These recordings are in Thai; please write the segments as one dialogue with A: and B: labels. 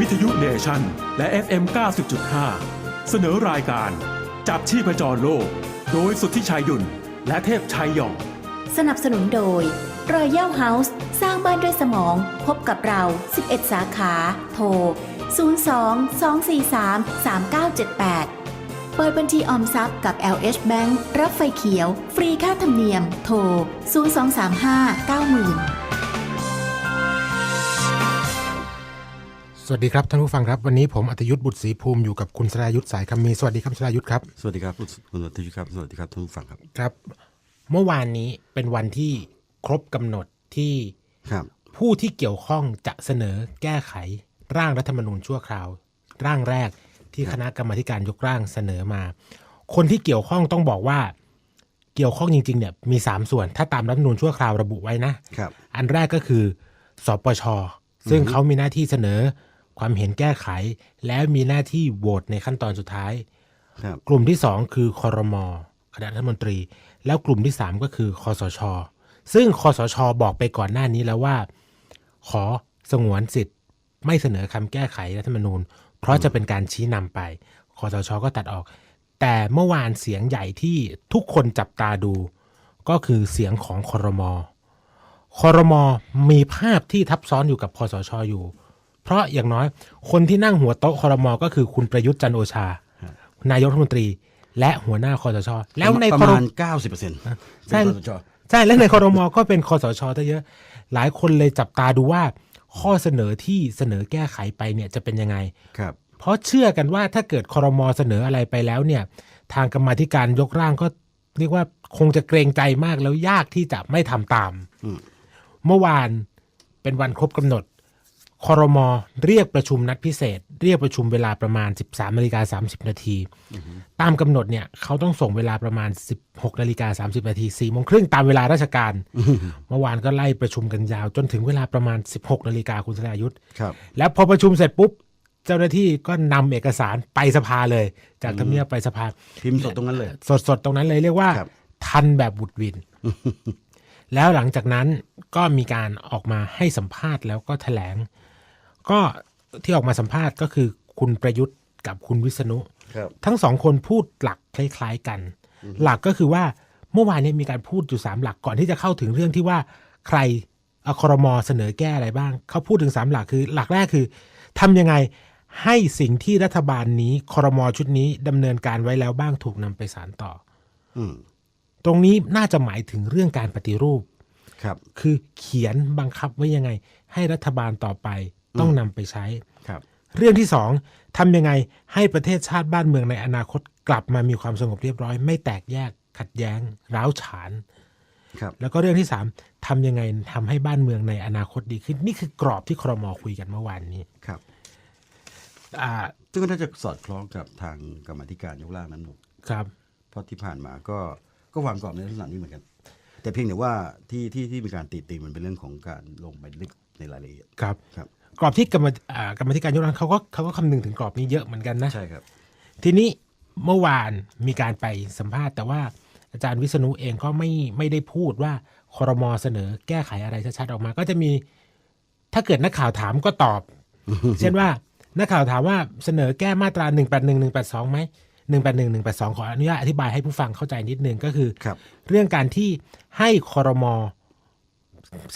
A: วิทยุเนชันและ FM 90.5 เสนอรายการ จับชีพจรโลก โดยสุทธิชัยหยุนและเทพชัยหยอง
B: สนับสนุนโดย Royal House สร้างบ้านด้วยสมอง พบกับเรา 11 สาขา โทร 02 243 3978 เปิดบัญชีออมทรัพย์กับ LH Bank รับไฟเขียว ฟรีค่าธรรมเนียม โทร 0235 90,000
C: สวัสดีครับท่านผู้ฟังครับ วันนี้ผมอัตยุทธบุตรศรีภูมิอยู่กับคุณสรายุทธสายคำมีสวัสดีครับสรายุทธครับ
D: สวัสดีครับคุณคุณวัตยุทธครับสวัสดีครับท่านผู้ฟังครับ
C: ครับ เมื่อวานนี้เป็นวันที่ครบกำหนดที่
D: ครับ
C: ผู้ที่เกี่ยวข้องจะเสนอแก้ไขร่างรัฐธรรมนูญชั่วคราว ร่างแรกที่คณะกรรมาธิการยกร่างเสนอมา คนที่เกี่ยวข้องต้องบอกว่าเกี่ยวข้องจริงๆเนี่ยมีสามส่วน ถ้าตามรัฐธรรมนูญชั่วคราวระบุไว้นะ
D: ครับ
C: อันแรกก็คือสปชซึ่งเขามีหน้าที่เสนอ ความเห็นแก้ไข และมีหน้าที่โหวตในขั้นตอนสุดท้าย
D: ครับ
C: กลุ่มที่สองคือคอรมอคณะรัฐมนตรี แล้วกลุ่มที่สามก็คือคอสช ซึ่งคอสช บอกไปก่อนหน้านี้แล้วว่า ขอสงวนสิทธิ์ไม่เสนอคำแก้ไขรัฐธรรมนูญ เพราะจะเป็นการชี้นำไปคอสช ก็ตัดออก แต่เมื่อวานเสียงใหญ่ที่ทุกคนจับตาดู ก็คือเสียงของคอรมอคอรมอมีภาพที่ทับซ้อนอยู่กับคอสชอยู่ เพราะอย่างน้อยคนที่นั่งหัวโต๊ะคอรมอก็คือคุณประยุทธ์จันทร์โอชา นายกรัฐมนตรี และหัวหน้าคอสชแล้วใน
D: ประ
C: คอร
D: มาณเก้าสิบเปอร์เซ็นต์
C: ใช่ใช่แล้วในคอรมอก็เป็นคอสชซะเยอะ หลายคนเลยจับตาดูว่า ข้อเสนอที่เสนอแก้ไขไปเนี่ยจะเป็นยังไง
D: ครับ
C: เพราะเชื่อกันว่าถ้าเกิดคอรมอเสนออะไรไปแล้วเนี่ย ทางกรรมาธิการยกร่างก็เรียกว่าคงจะเกรงใจมากแล้วยากที่จะไม่ทำตาม
D: อืม
C: เมื่อวานเป็นวันครบกำหนด คอรมอเรียกประชุมนัดพิเศษ เรียกประชุมเวลาประมาณ 13นาฬิกา30 นาที ตามกำหนดเนี่ยเขาต้องส่งเวลาประมาณ 16นาฬิกา30 นาที4โมงครึ่งตามเวลาราชการ เมื่อวานก็ไล่ประชุมกันยาว จนถึงเวลาประมาณ 16นาฬิกาคุณสรายุทธ
D: ครับ
C: แล้วพอประชุมเสร็จปุ๊บ เจ้าหน้าที่ก็นำเอกสารไปสภาเลย จากทำเนียบไปสภา
D: พิมพ์สดตรงนั้นเลย
C: สดๆตรงนั้นเลยเรียกว่า
D: ครับ
C: ทันแบบบุดวินแล้วหลังจากนั้นก็มีการออกมาให้สัมภาษณ์แล้วก็แถลง ก็ที่ออกมาสัมภาษณ์ก็คือคุณประยุทธ์กับคุณวิษณุ
D: ครับ
C: ทั้งสองคนพูดหลักคล้าย ๆกัน หลักก็คือว่าเมื่อวานเนี้มีการพูดอยู่สามหลักก่อนที่จะเข้าถึงเรื่องที่ว่าใครเอาครมเสนอแก้อะไรบ้าง เขาพูดถึงสามหลักคือ หลักแรกคือทำยังไงให้สิ่งที่รัฐบาลนี้ครมชุดนี้ดำเนินการไว้แล้วบ้างถูกนำไปสารต่อ
D: อืม
C: ตรงนี้น่าจะหมายถึงเรื่องการปฏิรูป
D: ครับ
C: คือเขียนบังคับไว้ยังไง ให้รัฐบาลต่อไป ต้องนำไปใช้
D: ครับ
C: เรื่องที่สองทำยังไงให้ประเทศชาติบ้านเมืองในอนาคตกลับมามีความสงบเรียบร้อย ไม่แตกแยกขัดแย้ง ร้าวฉาน
D: ครับ
C: แล้วก็เรื่องที่สามทำยังไงทำให้บ้านเมืองในอนาคตดีขึ้น นี่คือกรอบที่ครมคุยกันเมื่อวานนี้
D: ครับ
C: อ่า
D: ซึ่งก็น่าจะสอดคล้องกับทางกรรมาธิการยกร่างนั้นหมด
C: ครับ
D: เพราะที่ผ่านมาก็ก็วางกรอบในลักษณะนี้เหมือนกัน แต่เพียงแต่ว่าที่ที่ที่มีการตีตีมันเป็นเรื่องของการลงไปลึกในรายละเอียด
C: ครับ
D: ครับ
C: กรอบที่กรรมอ่ากรรมธิการยกร่างเขาก็เขาก็คำนึงถึงกรอบนี้เยอะเหมือนกันนะ
D: ใช่ครับ
C: ทีนี้เมื่อวานมีการไปสัมภาษณ์ แต่ว่าอาจารย์วิษณุเองก็ไม่ไม่ได้พูดว่าคอรมอเสนอแก้ไขอะไรชัดๆออกมา ก็จะมีถ้าเกิดนักข่าวถามก็ตอบ เช่นว่านักข่าวถามว่าเสนอแก้มาตรา1 8 1 1 8 2ไหม181 182ขออนุญาตอธิบายให้ผู้ฟังเข้าใจนิดนึงก็คือ
D: ครับ
C: เรื่องการที่ให้คอรมอ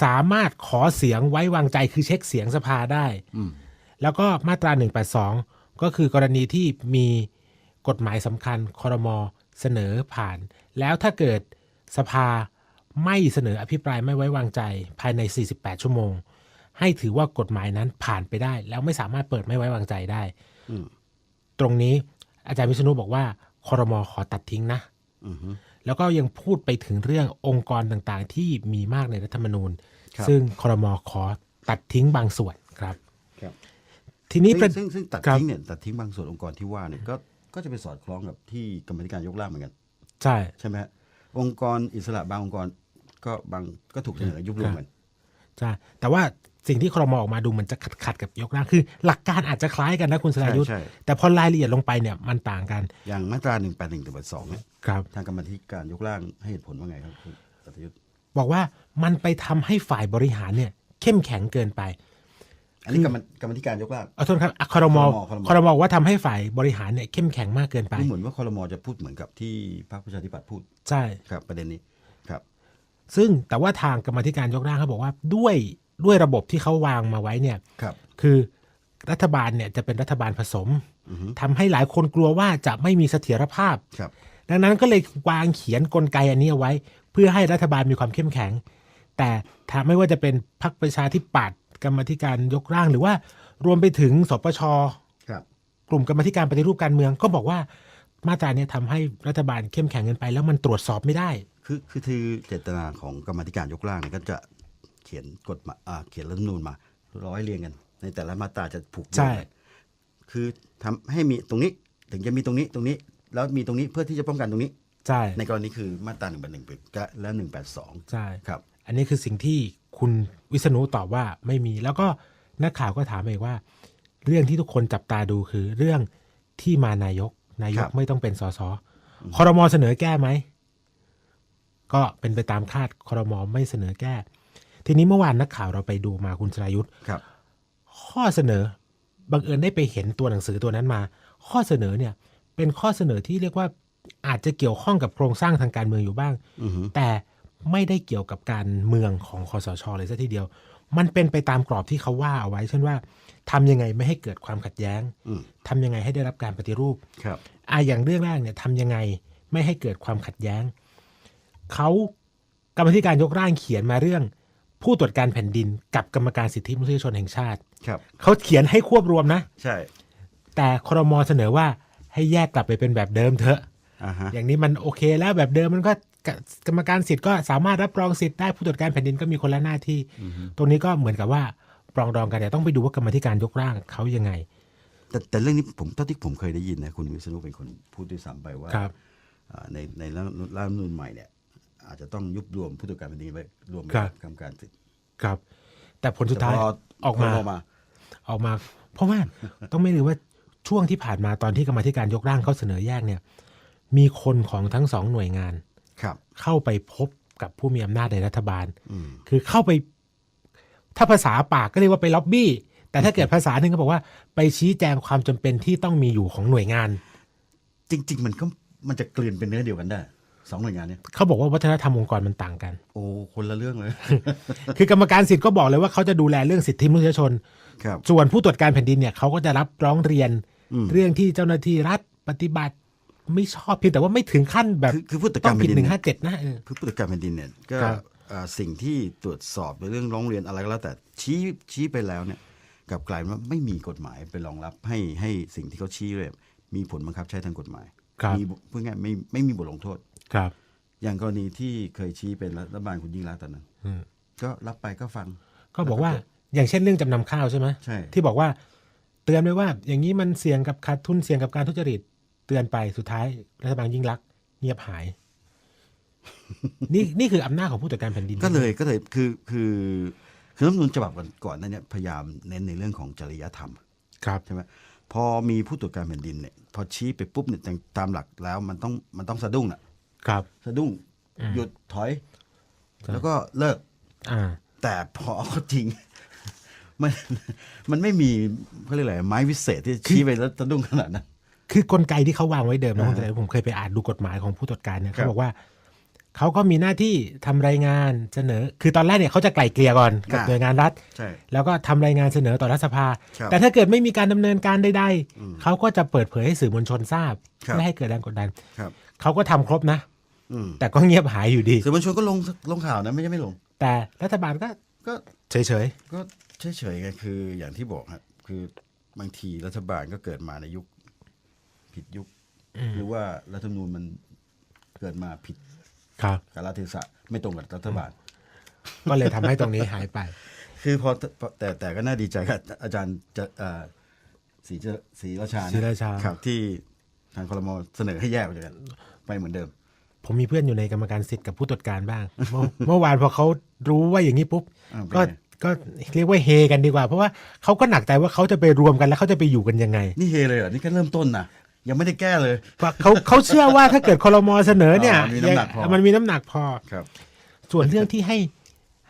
C: สามารถขอเสียงไว้วางใจคือเช็คเสียงสภาได้
D: อืม
C: แล้วก็มาตรา 182 ก็คือกรณีที่มีกฎหมายสำคัญคอรมอเสนอผ่าน แล้วถ้าเกิดสภาไม่เสนออภิปรายไม่ไว้วางใจภายใน 48 ชั่วโมง ให้ถือว่ากฎหมายนั้นผ่านไปได้ แล้วไม่สามารถเปิดไม่ไว้วางใจได้
D: อืม
C: ตรงนี้อาจารย์วิษณุบอกว่าคอรมอขอตัดทิ้งนะ
D: อืมฮึ
C: แล้วก็ยังพูดไปถึงเรื่ององค์กรต่างๆ ที่มีมากในรัฐธรรมนูญ
D: ครับ
C: ซึ่งคอรมอขอตัดทิ้งบางส่วนครับ
D: ครับ
C: ทีนี้ประ
D: ซึ่งซึ่งซึ่งตัด
C: ครับ
D: ทิ้งเนี่ยตัดทิ้งบางส่วนองค์กรที่ว่าเนี่ยก็ก็จะไปสอดคล้องกับที่กรรมาธิการยกร่างเหมือนกัน
C: ใช่
D: ใช่ไหมฮะองค์กรอิสระบางองค์กรก็บางก็ถูกเสนอยุบรวมกัน
C: ใช่แต่ว่าสิ่งที่ครมออกมาดูมันจะขัดขัดกับยกร่างคือ หลักการอาจจะคล้ายกันนะคุณสรายุทธ
D: ใช่ใช่
C: แต่พอรายละเอียดลงไปเนี่ยมันต่างกัน
D: อย่างมาตราหนึ่งแปดหนึ่งถึงสองเนี่ย
C: ครับ
D: ทางกรรมาธิการยกร่างให้เหตุผลว่าไงครับคุณสัตยุทธ์
C: บอกว่ามันไปทำให้ฝ่ายบริหารเนี่ย เข้มแข็งเกินไป
D: อันนี้กรรมกรรมธิการยกร่าง
C: เอาโทษครับอะคอรมอ
D: คอรมอ
C: คอรมอว่าทำให้ฝ่ายบริหารเนี่ยเข้มแข็งมากเกินไป
D: ดูเหมือนว่าคอรมอจะพูดเหมือนกับที่พรรคประชาธิปัตย์พูด
C: ใช่
D: ครับประเด็นนี้ครับ
C: ซึ่งแต่ว่าทางกรรมาธิการยกร่างเขาบอกว่าด้วยด้วยระบบที่เขาวางมาไว้เนี่ย
D: ครับ
C: คือรัฐบาลเนี่ยจะเป็นรัฐบาลผสม
D: อือฮึ
C: ทำให้หลายคนกลัวว่าจะไม่มีเสถียรภาพ
D: ครับ
C: ดังนั้นก็เลยวางเขียนกลไกอันนี้เอาไว้ เพื่อให้รัฐบาลมีความเข้มแข็ง แต่ถ้าไม่ว่าจะเป็นพรรคประชาธิปัตย์กรรมาธิการยกร่าง หรือว่ารวมไปถึงสปช
D: ครับ
C: กลุ่มกรรมาธิการปฏิรูปการเมืองก็บอกว่ามาตราเนี้ทำให้รัฐบาลเข้มแข็งเกินไป แล้วมันตรวจสอบไม่ได้
D: คือคือคือเจตนาของกรรมาธิการยกร่างเนี่ยก็จะเขียนกฎหมายอ่าเขียนรัฐธรรมนูญมาร้อยเรียงกัน ในแต่ละมาตราจะผูกโยง
C: ใช่
D: กันคือทำให้มีตรงนี้ ถึงจะมีตรงนี้ตรงนี้ แล้วมีตรงนี้เพื่อที่จะป้องกันตรงนี้
C: ใช่
D: ในกรณีคือมาตราหนึ่งแปดหนึ่งและหนึ่งแปดสอง
C: ใช่
D: ครับ
C: อันนี้คือสิ่งที่คุณวิษณุตอบว่าไม่มี แล้วก็นักข่าวก็ถามเองว่า เรื่องที่ทุกคนจับตาดูคือเรื่องที่มานายก นาย
D: ครั
C: ก
D: บ
C: ไม่ต้องเป็นสสคอรมอเสนอแก้ไหม ก็เป็นไปตามคาดคอรมอไม่เสนอแก้ ทีนี้เมื่อวานนักข่าวเราไปดูมาคุณสรายุทธ
D: ครับ
C: ข้อเสนอบังเอิญได้ไปเห็นตัวหนังสือตัวนั้นมา ข้อเสนอเนี่ย เป็นข้อเสนอที่เรียกว่าอาจจะเกี่ยวข้องกับโครงสร้างทางการเมืองอยู่บ้าง
D: อือฮึ
C: แต่ไม่ได้เกี่ยวกับการเมืองของคอสชเลยซะทีเดียว มันเป็นไปตามกรอบที่เขาว่าเอาไว้ เช่นว่าทำยังไงไม่ให้เกิดความขัดแย้ง
D: อืม
C: ทำยังไงให้ได้รับการปฏิรูป
D: ครับ
C: อะอย่างเรื่องแรกเนี่ยทำยังไงไม่ให้เกิดความขัดแย้ง เขากรรมธิการยกร่างเขียนมาเรื่อง ผู้ตรวจการแผ่นดินกับกรรมการสิทธิมนุษยชนแห่งชาติ
D: ครับ
C: เขาเขียนให้ควบรวมนะ
D: ใช่
C: แต่ครมเสนอว่า ให้แยกกลับไปเป็นแบบเดิมเถอะ
D: อ่าฮะ
C: อย่างนี้มันโอเคแล้วแบบเดิมมันก็กกรรมการสิทธิ์ก็สามารถรับรองสิทธิ์ได้ผู้ตรวจการแผ่นดินก็มีคนละหน้าที่ตรงนี้ก็เหมือนกับว่าปรองดองกันแต่ต้องไปดูว่ากรรมธิการยกร่างเขายังไง
D: แต่แต่เรื่องนี้ผมเท่าที่ผมเคยได้ยินนะคุณวิษณุเป็นคนพูดด้วยซ้ำไปว่า
C: ครับ
D: อ่าในในรัฐรัฐธรรมนูญใหม่เนี่ยอาจจะต้องยุบรวมผู้ตรวจการแผ่นดินไว้รวม
C: ครับ
D: กรรมการสิทธิ์
C: ครับ แต่ผลสุดท้าย
D: แต่พ
C: ออกมา
D: พมา
C: ออกมา เพราะว่าต้องไม่ลืมว่า ช่วงที่ผ่านมาตอนที่กรรมธิการยกร่างเขาเสนอแยกเนี่ย มีคนของทั้งสองหน่วยงาน
D: ครับ
C: เข้าไปพบกับผู้มีอำนาจในรัฐบาล
D: อืม
C: คือเข้าไป ถ้าภาษาปากก็เรียกว่าไปล็อบบี้ แต่ถ้าเกิดภาษาหนึ่งก็บอกว่าไปชี้แจงความจำเป็นที่ต้องมีอยู่ของหน่วยงาน
D: จริง ๆ มันก็มันจะกลืนเป็นเนื้อเดียวกันได้สองหน่วยงานเนี่ย
C: เขาบอกว่าวัฒนธรรมองค์กรมันต่างกัน
D: โอ้คนละเรื่องเลย
C: คือกรรมการสิทธิ์ก็บอกเลยว่าเขาจะดูแลเรื่องสิทธิมนุษยชน
D: ครับ
C: ส่วนผู้ตรวจการแผ่นดินเนี่ยเขาก็จะรับร้องเรียน
D: อืม
C: เรื่องที่เจ้าหน้าที่รัฐปฏิบัติไม่ชอบเพียงแต่ว่าไม่ถึงขั้นแบบ
D: คือคือผู้ตรวจ
C: ต้
D: กา
C: อ
D: รงแผ่
C: ผิด
D: นดิ
C: หนึ่
D: น
C: งห้าเจ็ดนะเออ
D: คือผู้ตรวจการแผ่นดินเนี่ยก็
C: ครับ
D: อ่าสิ่งที่ตรวจสอบในเรื่องร้องเรียนอะไรก็แล้ว แต่ชี้ชี้ไปแล้วเนี่ยกลับกลายเป็นว่าไม่มีกฎหมายไปรองรับให้ให้สิ่งที่เขาชี้เลยมีผลบังคับใช้ทางกฎหมาย
C: ครับ
D: มีพูดง่ายๆไม่ไม่มีบทลงโทษ
C: ครับ
D: อย่างกรณีที่เคยชี้เป็นรัฐบาลคุณยิ่งรักษณ์ตอนนั้น
C: อืม
D: ก็รับไปก็ฟัง
C: ก็บอกว่าอย่างเช่นเรื่องจำนำข้าวใช่ไหม
D: ใช่
C: ที่บอกว่า เตือนไว้ว่า อย่างนี้มันเสี่ยงกับขาดทุนเสี่ยงกับการทุจริต เตือนไปสุดท้ายรัฐบาลยิ่งรักษณ์เงียบหาย นี่นี่คืออำนาจของผู้ตรวจการแผ่นดิน
D: ก็เลยก็เลยคือคือคือรัฐธรรมนูญฉบับก่อนๆนั้นเนี่ยพยายามเน้นในเรื่องของจริยธรรม
C: ครับ
D: ใช่ไหมพอมีผู้ตรวจการแผ่นดินเนี่ยพอชี้ไปปุ๊บเนี่ยตามหลักแล้วมันต้องมันต้องสะดุ้งอะ
C: ครับ
D: สะดุ้ง
C: อืม
D: หยุดถอย
C: ใช่
D: แล้วก็เลิก
C: อ่า
D: แต่พอเอาเข้าจริง มันมันไม่มีเขาเรียกอะไรไม้วิเศษที่ชี้ไปแล้วสะดุ้งขนาดนั้น
C: คือกลไกที่เขาวางไว้เดิมนะ
D: อ่า
C: คุณแต่ผมเคยไปอ่านดูกฎหมายของผู้ตรวจการเนี่ย
D: ครั
C: เขา
D: บ
C: บอกว่าเขาก็มีหน้าที่ทำรายงานเสนอ คือตอนแรกเนี่ยเขาจะไกล่เกลี่ยก่อนกับ
D: อ่า
C: หน่วยงานรัฐ
D: ใช่
C: แล้วก็ทำรายงานเสนอต่อรัฐสภา
D: ครับ
C: แต่ถ้าเกิดไม่มีการดำเนินการใด
D: อืม
C: ๆเขาก็จะเปิดเผยให้สื่อมวลชนทราบ
D: ครับ
C: ไม่ให้เกิดแรงกดดัน
D: ครับ
C: เขาก็ทำครบนะ
D: อืม
C: แต่ก็เงียบหายอยู่ดี
D: สื่อมวลชนก็ลงลงข่าวนะไม่ใช่ไม่ลง
C: แต่รัฐบาลก็
D: ก็
C: เฉย
D: ก็ เฉยๆไงคืออย่างที่บอกครับคือบางทีรัฐบาลก็เกิดมาในยุค ผิดยุค หรือว่ารัฐธรรมนูญมันเกิดมาผิด
C: ๆครับ
D: กาลเทศะไม่ตรงกับรัฐบาล
C: ก็เลยทำให้ตรงนี้หายไป
D: คือพอพอแต่แต่ก็น่าดีใจกับอาจารย์จะเอ่อศรีเจศรีราชานะ
C: ศรีราชา
D: ครับที่ทางคลมเสนอให้แยกออกจากกันไปเหมือนเดิม
C: ผมมีเพื่อนอยู่ในกรรมการสิทธิ์กับผู้ตรวจการบ้าง เมื่อเมื่อวานพอเขารู้ว่าอย่างนี้ปุ๊บ
D: อ่าเป็น
C: ก็
D: ไง
C: ก็เรียกว่าเฮกันดีกว่า เพราะว่าเขาก็หนักใจว่าเขาจะไปรวมกันแล้วเขาจะไปอยู่กันยังไง
D: นี่เฮเลยเหรอ นี่แค่เริ่มต้นนะยังไม่ได้แก้เลย
C: เพราะเขาเขาเชื่อว่าถ้าเกิดคอรมอเสนอเนี่ย
D: อ๋อมีน้ำหนักพอ
C: มันมีน้ำหนักพอ
D: ครับ
C: ส่วนเรื่องที่ให้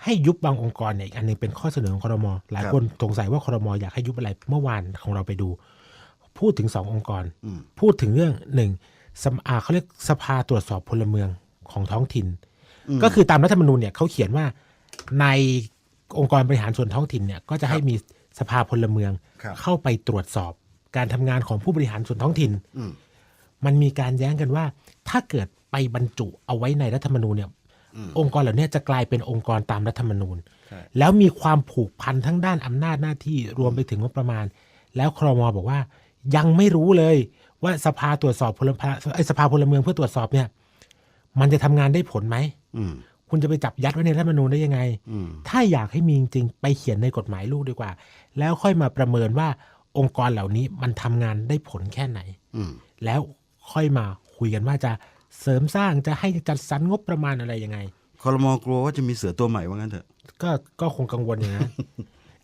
C: ให้ยุบบางองค์กรเนี่ยอีกอันหนึงเป็นข้อเสนอของครมหลาย
D: ครับ
C: คนสงสัยว่าครมอยากให้ยุบอะไรเมื่อวานของเราไปดู พูดถึงสององค์กร
D: อืม
C: พูดถึงเรื่องหนึ่งสมอ่าเขาเรียกสภาตรวจสอบพลเมืองของท้องถิ่น ก็คือตามรัฐธรรมนูญเนี่ยเขาเขียนว่าใน องค์กรบริหารส่วนท้องถิ่นเนี่ยก็จะให้มีสภาพลเมือง
D: ครับ
C: เข้าไปตรวจสอบการทำงานของผู้บริหารส่วนท้องถิ่น
D: อืม
C: มันมีการแย้งกันว่า ถ้าเกิดไปบรรจุเอาไว้ในรัฐธรรมนูญเนี่ยองค์กรเหล่านี้จะกลายเป็นองค์กรตามรัฐธรรมนูญ
D: ใช่
C: แล้วมีความผูกพันทั้งด้านอำนาจหน้าที่รวมไปถึงงบประมาณ แล้วครมบอกว่า ยังไม่รู้เลยว่าสภาตรวจสอบพลพไอยสภาพลเมืองเพื่อตรวจสอบเนี่ย มันจะทำงานได้ผลไหม
D: อืม
C: คุณจะไปจับยัดไว้ในรัฐธรรมนูญได้ยังไง
D: อืม
C: ถ้าอยากให้มีจริงๆไปเขียนในกฎหมายลูกดีกว่า แล้วค่อยมาประเมินว่าองค์กรเหล่านี้มันทำงานได้ผลแค่ไหน
D: อืม
C: แล้วค่อยมาคุยกันว่าจะเสริมสร้างจะให้จัดสรรงบประมาณอะไรยังไง
D: คอรมอกลัวว่าจะมีเสือตัวใหม่ว่างั้นเถอะ
C: ก็ก็คงกังวลอย่างนั้น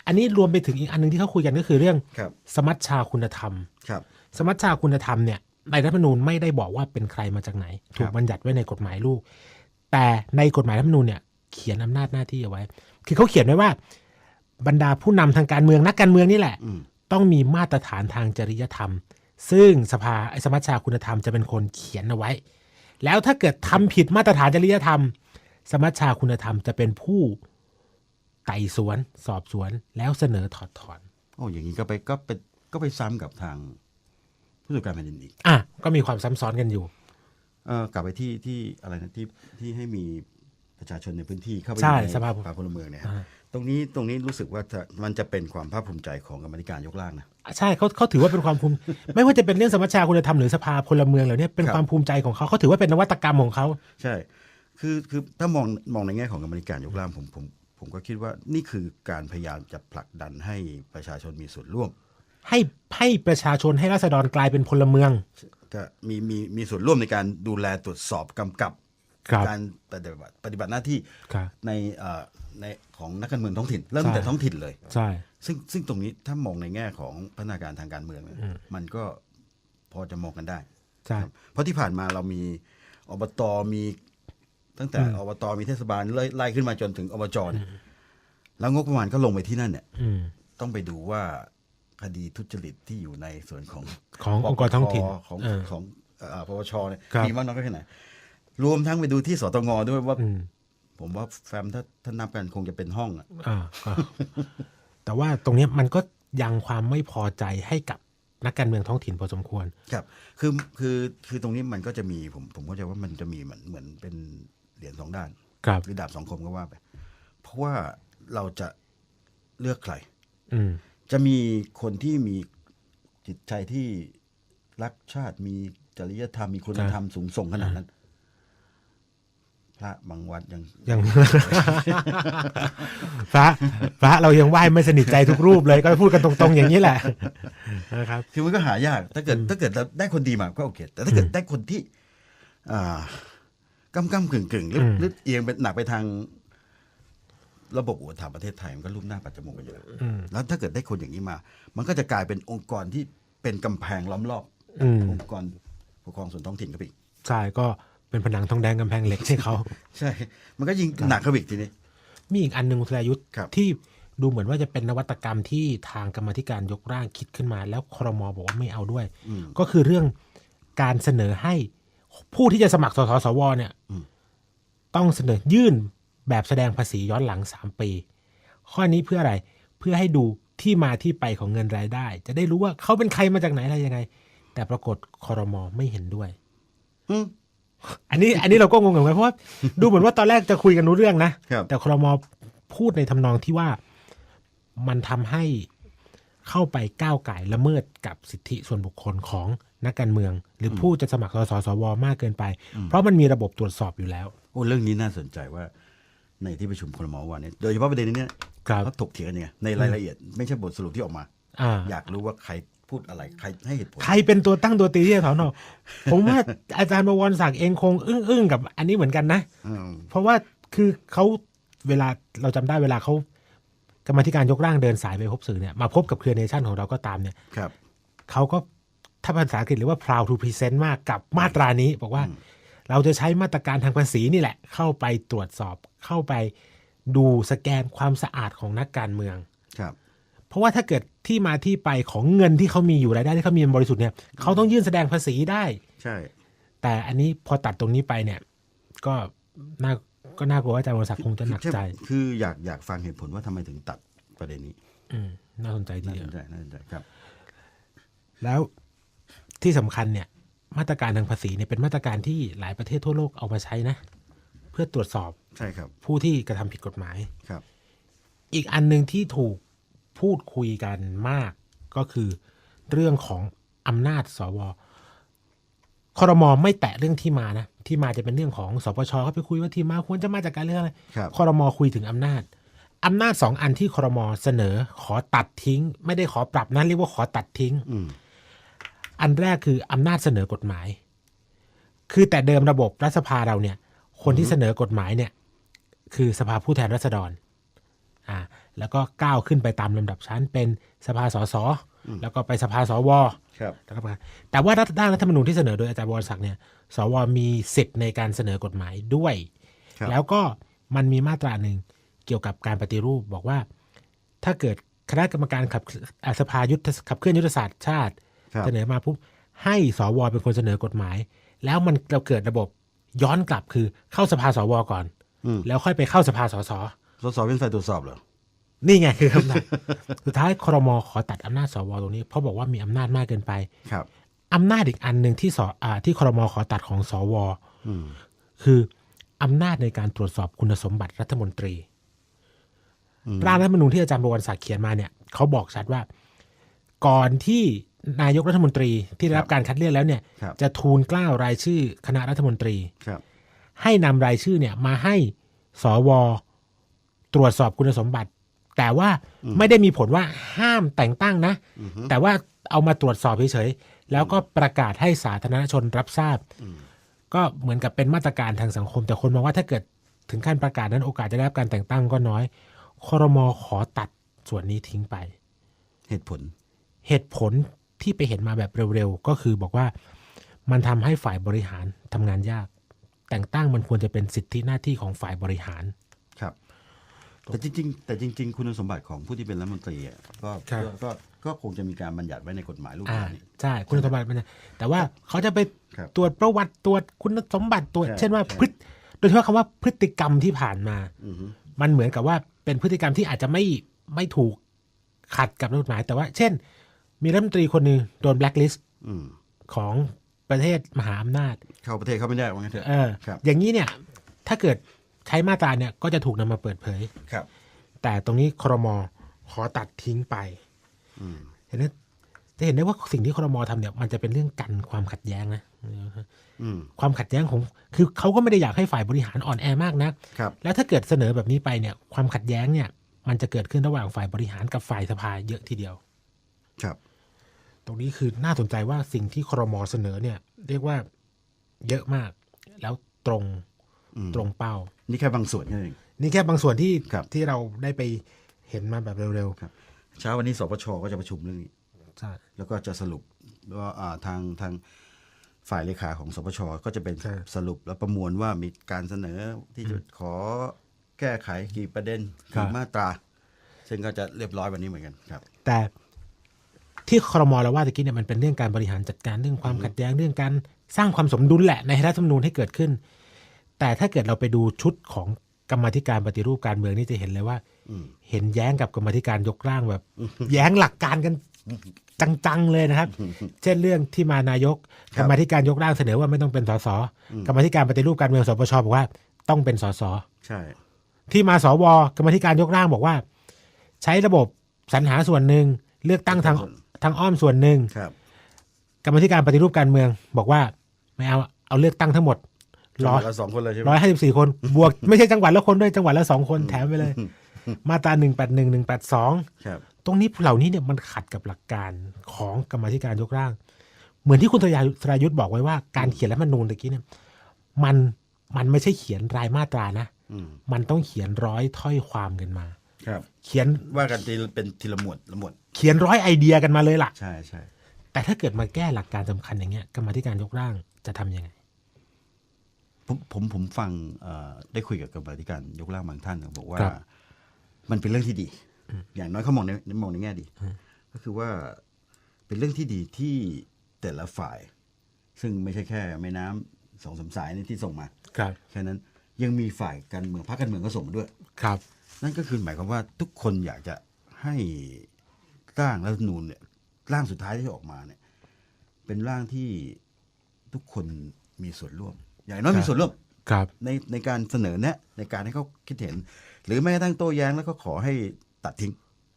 C: อันนี้รวมไปถึงอีกอันหนึงที่เขาคุยกันก็คือเรื่อง
D: ครับ
C: สมัชชาคุณธรรม
D: ครับ
C: สมัชชาคุณธรรมเนี่ยในรัฐธรรมนูญไม่ได้บอกว่าเป็นใครมาจากไหน ถูกบัญญัติไว้ในกฎหมายลูก แต่ในกฎหมายรัฐธรรมนูญเนี่ยเขียนอำนาจหน้าที่เอาไว้ คือเขาเขียนไว้ว่า บรรดาผู้นำทางการเมืองนักการเมืองนี่แหละ
D: อืม
C: ต้องมีมาตรฐานทางจริยธรรม ซึ่งสภาไอ้สมัชชาคุณธรรมจะเป็นคนเขียนเอาไว้ แล้วถ้าเกิดทำผิดมาตรฐานจริยธรรม สมัชชาคุณธรรมจะเป็นผู้ไต่สวนสอบสวนแล้วเสนอถอดถอน
D: โอ้อย่างนี้ก็ไปก็ไปก็ไปซ้ำกับทางผู้ตรวจการแผ่นดินอีก
C: อะก็มีความซ้ำซ้อนกันอยู่
D: เออกลับไปที่ที่อะไรนะที่ที่ให้มีประชาชนในพื้นที่เข้าไป
C: ใช่
D: อยู่ใน
C: สภา
D: สภาพลเมืองเนี่ย
C: อ่า
D: ตรงนี้ตรงนี้รู้สึกว่าจะมันจะเป็นความภาคภูมิใจของกรรมาธิการยกร่างนะ
C: ใช่เขาเขาถือว่าเป็นความภูมิ ไม่ว่าจะเป็นเรื่องสมัชชาคุณธรรมหรือสภาพลเมืองเหล่านี้เป็น
D: ครับ
C: ความภูมิใจของเขาเขาถือว่าเป็นนวัตกรรมของเขา
D: ใช่ คือ คือ ถ้ามอง มองในแง่ของกรรมาธิการยกร่างผม ผม ผมก็คิดว่านี่คือการพยายามจะผลักดันให้ประชาชนมีส่วนร่วม
C: ให้ให้ประชาชนให้ราษฎรกลายเป็นพลเมือง
D: ก็มีมีมีส่วนร่วมในการดูแลตรวจสอบกำกับ
C: ครับ
D: การปฏิบัติปฏิบัติหน้าที่
C: ครับ
D: ในเอ่อในของนักการเมืองท้องถิ่น เริ่มตั้งแต่
C: ใช่
D: ท้องถิ่นเลย
C: ใช่
D: ซึ่งซึ่งตรงนี้ถ้ามองในแง่ของพัฒนาการทางการเมืองเนี่ยมันก็พอจะมองกันได้
C: ใช่
D: ครับเพราะที่ผ่านมาเรามีอบตมีตั้งแต่อบตมีเทศบาลไล่ไล่ขึ้นมาจนถึงอบจเนี่ยแล้วงบประมาณก็ลงไปที่นั่นเนี่ย
C: อืม
D: ต้องไปดูว่า คดีทุจริตที่อยู่ในส่วนของ
C: ขององค์กรท้องถิ่น
D: ของ
C: เออ
D: ของเอ่อปปชเนี่ย
C: ครับ
D: มีมากน้อยแค่ไหนรวมทั้งไปดูที่สตงด้วยว่า
C: อืม
D: ผมว่าแฟมถ้าถ้านับกันคงจะเป็นห้องอะ
C: อ่าก็แต่ว่าตรงเนี้ยมันก็ยังความไม่พอใจให้กับนักการเมืองท้องถิ่นพอสมควร
D: ครับ คือ คือ คือตรงนี้มันก็จะมี ผม ผมเข้าใจว่ามันจะมีเหมือน เหมือนเป็นเหรียญสองด้าน
C: ครับ
D: หรือดาบสองคมก็ว่าไป เพราะว่าเราจะเลือกใคร
C: อืม
D: จะมีคนที่มีจิตใจที่รักชาติมีจริยธรรมมีคุณธรรมสูงส่งขนาดนั้น พระบางวัดยัง
C: ยัง พระพระเรายังไหว้ไม่สนิทใจทุกรูปเลย ก็พูดกันตรงๆอย่างนี้แหละนะครับ
D: คือมันก็หายาก ถ้าเกิด ถ้าเกิดเราได้คนดีมาก็โอเค แต่ถ้าเกิดได้คนที่ อ่ากำกำกึ่งกึ่งหรือ
C: อืม
D: หรือเอียงเป็นหนักไปทาง ระบบอุปถัมภ์ประเทศไทยมันก็รูปหน้าปัจจมูกกันอยู่แล้ว
C: อืม
D: แล้วถ้าเกิดได้คนอย่างนี้มา มันก็จะกลายเป็นองค์กรที่เป็นกำแพงล้อมรอบ
C: อืม
D: องค์กรปกครองส่วนท้องถิ่นก็ไปอีก
C: ใช่ก็เป็นผนังทองแดงกำแพงเหล็กให้เขา
D: ใช่ มันก็ยิงหนักเข้าไปอีกทีนี้
C: มีอีกอันหนึ่งคุณสรายุทธ์
D: ครับ
C: ที่ดูเหมือนว่าจะเป็นนวัตกรรมที่ทางกรรมาธิการยกร่างคิดขึ้นมา แล้วครมบอกว่าไม่เอาด้วย
D: อืม
C: ก็คือเรื่องการเสนอให้ผู้ที่จะสมัครสสสวเนี่ย
D: อืม
C: ต้องเสนอยื่น แบบแสดงภาษีย้อนหลังสามปี ข้อนี้เพื่ออะไรเพื่อให้ดูที่มาที่ไปของเงินรายได้ จะได้รู้ว่าเขาเป็นใครมาจากไหนอะไรยังไง แต่ปรากฏคอรมอไม่เห็นด้วย
D: อืม
C: อันนี้อันนี้เราก็งงเหมือนกันเพราะว่าดูเหมือนว่าตอนแรกจะคุยกันรู้เรื่องนะ
D: ครับ
C: แต่ครมพูดในทำนองที่ว่ามันทำให้เข้าไปก้าวไก่ายละเมิดกับสิทธิส่วนบุคคลของนักการเมือง หรือผู้จะสมัครสสสวมากเกินไป เพราะมันมีระบบตรวจสอบอยู่แล้ว
D: โอ้เรื่องนี้น่าสนใจว่า ในที่ประชุมครมวันนี้โดยเฉพาะประเด็นนี้เนี่ย
C: ครับ
D: เขาถกเถียงกันเนี่ยในรายละเอียดไม่ใช่บทสรุปที่ออกมา
C: อ่า
D: อยากรู้ว่าใครพูดอะไรใครให้เหตุผล
C: ใครเป็นตัวตั้งตัวตีที่จะถอนออก ผมว่าอาจารย์บวรศักดิ์เองคงอึ้งอึ้งๆกับอันนี้เหมือนกันนะ
D: อืม
C: เพราะว่าคือเขาเวลาเราจำได้เวลาเขากรรมาธิการยกร่างเดินสายไปพบสื่อเนี่ยมาพบกับเครือเนชั่นของเราก็ตามเนี่ย
D: ครับ
C: เขาก็ถ้าภาษาอังกฤษหรือว่า proud to present มากกับมาตรานี้ บอกว่า เราจะใช้มาตรการทางภาษีนี่แหละ เข้าไปตรวจสอบเข้าไปดูสแกนความสะอาดของนักการเมือง
D: ครับ
C: เพราะว่าถ้าเกิดที่มาที่ไปของเงินที่เขามีอยู่รายได้ที่เขามีบริสุทธิ์เนี่ยเขาต้องยื่นแสดงภาษีได้
D: ใช่
C: แต่อันนี้พอตัดตรงนี้ไปเนี่ย ก็น่าก็น่ากลัวว่าอาจารย์วรศักดิ์คงจะหนักใจ
D: คืออยากอยากฟังเหตุผลว่าทำไมถึงตัดประเด็นนี้
C: อืมน่าสนใจที
D: น่า
C: เดี
D: ส
C: ยวน
D: ใจน่าสนใจครับ
C: แล้วที่สำคัญเนี่ย มาตรการทางภาษีเนี่ยเป็นมาตรการที่หลายประเทศทั่วโลกเอามาใช้นะ เพื่อตรวจสอบ
D: ใช่ครับ
C: ผู้ที่กระทำผิดกฎหมาย
D: ครับ
C: อีกอันหนึ่งที่ถูกพูดคุยกันมากก็คือเรื่องของอำนาจสวครมไม่แตะเรื่องที่มานะที่มาจะเป็นเรื่องของสปชเขาไปคุยว่าที่มาควรจะมาจากการเรื่องอะไร
D: ครับ
C: ครมคุยถึงอำนาจอำนาจสองอันที่ครมเสนอขอตัดทิ้ง ไม่ได้ขอปรับนะเรียกว่าขอตัดทิ้ง
D: อืม
C: อันแรกคืออำนาจเสนอกฎหมาย คือแต่เดิมระบบรัฐสภาเราเนี่ย คนที่เสนอกฎหมายเนี่ย คือสภาผู้แทนราษฎร อ่า แล้วก็ก้าวขึ้นไปตามลำดับชั้น เป็นสภาสสแล้วก็ไปสภาสว
D: ครับ
C: แล้วก็ไปแต่ว่าด้านรัฐธรรมนูญที่เสนอโดยอาจารย์วรศักดิ์เนี่ย สวมีสิทธิ์ในการเสนอกฎหมายด้วย
D: ครับ
C: แล้วก็มันมีมาตราหนึ่งเกี่ยวกับการปฏิรูปบอกว่า ถ้าเกิดคณะกรรมการขับอ่าสภายุทธขับเคลื่อนยุทธศาสตร์ชาติ
D: ครับ
C: เสนอมาปุ๊บให้สวเป็นคนเสนอกฎหมาย แล้วมันเราเกิดระบบย้อนกลับคือเข้าสภาสวก่อน
D: อืม
C: แล้วค่อยไปเข้าสภาสส
D: สสเป็นฝ่ายตรวจสอบเหรอ
C: นี่ไงคือคำถามสุดท้ายครมขอตัดอำนาจสวตรงนี้เพราะบอกว่ามีอำนาจมากเกินไป
D: ครับ
C: อำนาจอีกอันหนึ่งที่สอ่าที่ครมขอตัดของสว
D: อืม
C: คืออำนาจในการตรวจสอบคุณสมบัติรัฐมนตรีร่างรัฐธรรมนูญที่อาจารย์บวรศักดิ์เขียนมาเนี่ยเขาบอกชัดว่า ก่อนที่ นายกรัฐมนตรีที่ได้รับการคัดเลือกแล้วเนี่ย
D: ครับ
C: จะทูลเกล้ารายชื่อคณะรัฐมนตรี
D: ครับ
C: ให้นำรายชื่อเนี่ยมาให้สวตรวจสอบคุณสมบัติ แต่ว่าไม่ได้มีผลว่าห้ามแต่งตั้งนะ แต่ว่าเอามาตรวจสอบเฉยๆแล้วก็ประกาศให้สาธารณชนรับทราบ ก็เหมือนกับเป็นมาตรการทางสังคม แต่คนมองว่าถ้าเกิดถึงขั้นประกาศนั้นโอกาสจะได้รับการแต่งตั้งก็น้อยครมขอตัดส่วนนี้ทิ้งไป
D: เหตุผล
C: เหตุผล ที่ไปเห็นมาแบบเร็วๆ ก็คือบอกว่ามันทำให้ฝ่ายบริหารทำงานยาก แต่งตั้งมันควรจะเป็นสิทธิหน้าที่ของฝ่ายบริหาร
D: ครับ แต่จริง ๆ แต่จริง ๆ คุณสมบัติของผู้ที่เป็นรัฐมนตรีอะก็
C: ครับ
D: ก็ก็ก็คงจะมีการบัญญัติไว้ในกฎหมายลูก
C: อ่า
D: หลานนี่
C: ใช่คุณสมบัติมันนะแต่ว่าเขาจะไป
D: ครับ
C: ตรวจประวัติตรวจคุณสมบัติตรวจ
D: ใช่
C: เช่นว่า
D: ใช่
C: พฤติโดยเฉพาะคำว่าพฤติกรรมที่ผ่านมา
D: อือฮึ
C: มันเหมือนกับว่าเป็นพฤติกรรมที่อาจจะไม่ไม่ถูกขัดกับกฎหมาย แต่ว่า เช่น มีรัฐมนตรีคนหนึ่งโดนแบล็คลิสต์
D: อืม
C: ของประเทศมหาอำนาจ
D: เข้าประเทศเข้าไม่ได้ว่างั้นเถอะ
C: เออ
D: ครับ
C: อย่างนี้เนี่ย ถ้าเกิดใช้มาตราเนี่ยก็จะถูกนำมาเปิดเผย
D: ครับ
C: แต่ตรงนี้ครมขอตัดทิ้งไป
D: อืม
C: เห็นไหมจะเห็นได้ว่าสิ่งที่ครมทำเนี่ย มันจะเป็นเรื่องกันความขัดแย้งนะ
D: อืม
C: ความขัดแย้งของ คือเขาก็ไม่ได้อยากให้ฝ่ายบริหารอ่อนแอมากนะ
D: ครับ
C: แล้วถ้าเกิดเสนอแบบนี้ไปเนี่ย ความขัดแย้งเนี่ย มันจะเกิดขึ้นระหว่างฝ่ายบริหารกับฝ่ายสภาเยอะทีเดียว
D: ครับ
C: ตรงนี้คือน่าสนใจว่าสิ่งที่ครมเสนอเนี่ย เรียกว่าเยอะมาก แล้วตรง
D: อืม
C: ตรงเป้า
D: นี่แค่บางส่วนแค่นั้นเอง
C: นี่แค่บางส่วนที่
D: ครับ
C: ที่เราได้ไปเห็นมาแบบเร็ว
D: ครับเช้าวันนี้สปชก็จะประชุมเรื่องนี้
C: ๆใช่
D: แล้วก็จะสรุปว่าอ่าทางทางฝ่ายเลขาของสปชก็จะเป็นสรุปและประมวลว่ามีการเสนอที่จะขอแก้ไขกี่ประเด็นกี่มาตรา ซึ่งก็จะเรียบร้อยวันนี้เหมือนกันครับ
C: แต่ ที่ครมเราว่าตะกี้เนี่ยมันเป็นเรื่องการบริหารจัดการเรื่องความขัดแย้งเรื่องการสร้างความสมดุลแหละในรัฐธรรมนูญให้เกิดขึ้น แต่ถ้าเกิดเราไปดูชุดของกรรมาธิการปฏิรูปการเมืองนี่จะเห็นเลยว่า
D: อืม
C: เห็นแย้งกับกรรมาธิการยกร่างแบบ แย้งหลักการกันจังๆเลยนะครับ เช่นเรื่องที่มานายก
D: ครั
C: ก
D: บ
C: รรมาธิการยกร่างเสนอว่าไม่ต้องเป็นสสกรรมาธิการปฏิรูปการเมืองสปชบอกว่า ต้องเป็นสส
D: ใช่
C: ที่มาสวกรรมาธิการยกร่างบอกว่า ใช้ระบบสรรหาส่วนหนึ่งเลือกตั้งทาง ทางอ้อมส่วนหนึ่ง
D: ครับ
C: กรรมาธิการปฏิรูปการเมือง บอกว่าไม่เอาเอาเลือกตั้งทั้งหมด
D: ร้
C: ร้
D: อ
C: อยย
D: ละสองคนเลยใช่ไหม
C: ร้อยห้าสิบสี่คน บวกไม่ใช่จังหวัดละคนด้วยจังหวัดละสองคนแถมไปเลย มาตราหนึ่งแปดหนึ่งหนึ่งแปดสอง
D: ครับ
C: ตรงนี้เหล่านี้เนี่ยมันขัดกับหลักการของกรรมาธิการยกร่าง เหมือนที่คุณสรายุสรายุทธ์บอกไว้ว่าการเขียนรัฐธรรมนูญตะกี้เนี่ยมันมันไม่ใช่เขียนรายมาตรานะ
D: อืม
C: มันต้องเขียนร้อยถ้อยความกันมา
D: ครับ
C: เขียน
D: ว่ากันทีละเป็นทีละหมวดละหมวด
C: เขียนร้อยไอเดียกันมาเลยล่ะ
D: ใช่ใช่
C: แต่ถ้าเกิดมาแก้หลักการสำคัญอย่างเงี้ยกรรมาธิการยกร่างจะทำยังไง
D: ผมผมผมฟังเอ่อได้คุยกับกรรมาธิการยกร่างบางท่านบอกว่า
C: ครับ
D: มันเป็นเรื่องที่ดี อย่างน้อยเขามองในมองในแง่ดี ก็คือว่าเป็นเรื่องที่ดีที่แต่ละฝ่าย ซึ่งไม่ใช่แค่แม่น้ำสองสามสายนี่ที่ส่งมา
C: ครับ
D: แค่นั้นยังมีฝ่ายการเมืองพรรคการเมืองก็ส่งมาด้วย
C: ครับ
D: นั่นก็คือหมายความว่าทุกคนอยากจะให้ ร่างรัฐธรรมนูญเนี่ยร่างสุดท้ายที่ออกมาเนี่ย เป็นร่างที่ทุกคนมีส่วนร่วม อย่างน้อย
C: ครับ
D: มีส่วนร่วม
C: ครับ
D: ในในการเสนอแนะในการให้เขาคิดเห็น หรือแม้กระทั่งโต้แย้งแล้วก็ขอให้ตัดทิ้ง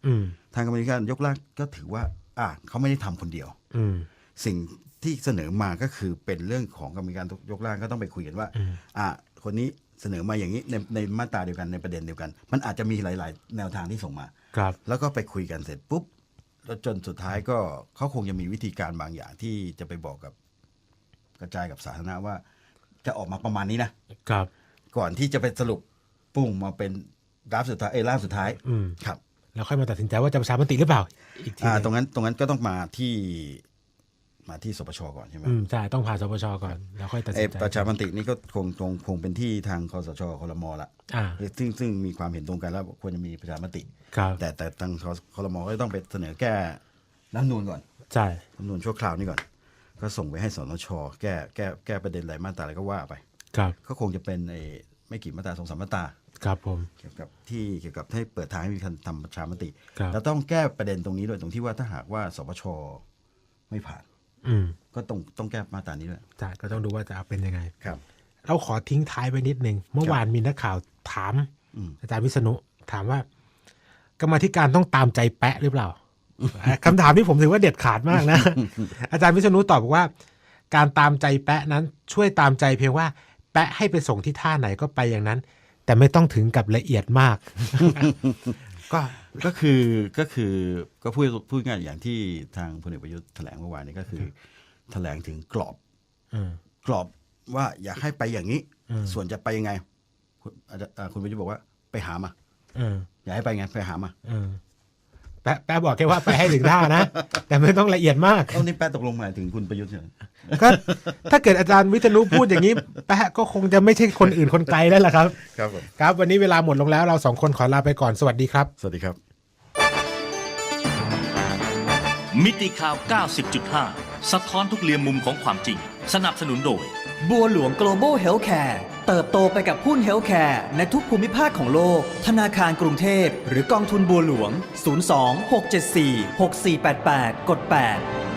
C: อืม
D: ทางกรรมการยกร่างก็ถือว่า อ่าเขาไม่ได้ทำคนเดียว
C: อืม
D: สิ่งที่เสนอมาก็คือเป็นเรื่องของกรรมการยกร่างก็ต้องไปคุยกันว่า อ่าคนนี้เสนอมาอย่างนี้ในในมาตราเดียวกันในประเด็นเดียวกัน มันอาจจะมีหลาย ๆ แนวทางที่ส่งมา
C: ครับ
D: แล้วก็ไปคุยกันเสร็จปุ๊บ แล้วจนสุดท้ายก็เขาคงจะมีวิธีการบางอย่างที่จะไปบอกกับกระจายกับสาธารณะว่า จะออกมาประมาณนี้นะ
C: ครับ
D: ก่อนที่จะไปสรุปปุ้งมาเป็นดราฟต์สุดท้ายเอยร่างสุดท้าย
C: อืม
D: ครับ
C: แล้วค่อยมาตัดสินใจว่าจะประชามติหรือเปล่า อีกที
D: อ่า
C: หนึ่ง
D: ตรงนั้นตรงนั้นก็ต้องมาที่มาที่สปชก่อนใช่ไหม
C: อืมใช่ต้องผ่านสปชก่อนแล้วค่อยตัด
D: ไอ้
C: สินใจ
D: ประชามตินี่ก็คงคงคงเป็นที่ทางคอสชคอรมอละ
C: อ่า
D: ซึ่งซึ่งมีความเห็นตรงกันแล้วควรจะมีประชามติ
C: ครับ
D: แต่แต่ทางคอรมอก็ต้องไปเสนอแก้รัฐธรรมนูนก่อน
C: ใช่
D: รัฐธรรมนูนชั่วคราวนี่ก่อน ก็ส่งไปให้สนชแก้แก้แก้ประเด็นอะไรมาตราอะไรก็ว่าไป
C: ครับ
D: ก็คงจะเป็นไอ้ไม่กี่มาตราสองสามมาตรา
C: ครับผม
D: เกี่ยวกับที่เกี่ยวกับให้เปิดทางให้มีการทำประชามติ
C: ครับ
D: แล้วต้องแก้ประเด็นตรงนี้ด้วยตรงที่ว่าถ้าหากว่าสปชไม่ผ่าน
C: อืม
D: ก็ต้องต้องแก้มาตรานี้ด้วย
C: ใช่ก็ต้องดูว่าจะเอาเป็นยังไง
D: ครับ
C: เราขอทิ้งท้ายไว้นิดนึงเมื่อวานมีนักข่าวถาม
D: อืม
C: อาจารย์วิษณุถามว่า กรรมาธิการต้องตามใจแปะหรือเปล่าคำถามที่ผมถือว่าเด็ดขาดมากนะ อาจารย์วิษณุตอบบอกว่า การตามใจแปะนั้นช่วยตามใจเพียงว่า แปะให้ไปส่งที่ท่าไหนก็ไปอย่างนั้น แต่ไม่ต้องถึงกับละเอียดมาก ก็
D: ก็คือก็คือก็พูดพูดง่ายอย่างที่ทางพลเอกประยุทธ์แถลงเมื่อวานนี้ก็คือ แถลงถึงกรอบ
C: อืม
D: กรอบว่าอยากให้ไปอย่างนี้
C: อืม
D: ส่วนจะไปยังไงคุณอาจจะอ่าคุณประยุทธ์บอกว่าไปหามา
C: อืม
D: อยากให้ไปไง ไปหามา
C: อืมแปะแปะบอกแค่ว่าไปให้ถึงท่านะ แต่ไม่ต้องละเอียดมาก
D: เอานี่แป๊ะตกลงหมายถึงคุณประยุทธ์ใช่ไหม
C: ก็ถ้าเกิดอาจารย์วิษณุพูดอย่างนี้ แปะก็คงจะไม่ใช่คนอื่นคนไกลแล้วล่ะครับ
D: ครับผม
C: ครับ วันนี้เวลาหมดลงแล้วเราสองคนขอลาไปก่อนสวัสดีครับ
D: สวัสดีครับ
E: มิติข่าว 90.5 สะท้อนทุกเรียมมุมของความจริง สนับสนุนโดย
F: บัวหลวง global healthcare เติบโตไปกับหุ้น healthcare ในทุกภูมิภาคของโลก ธนาคารกรุงเทพ หรือกองทุนบัวหลวง 02 674 6488 กด 8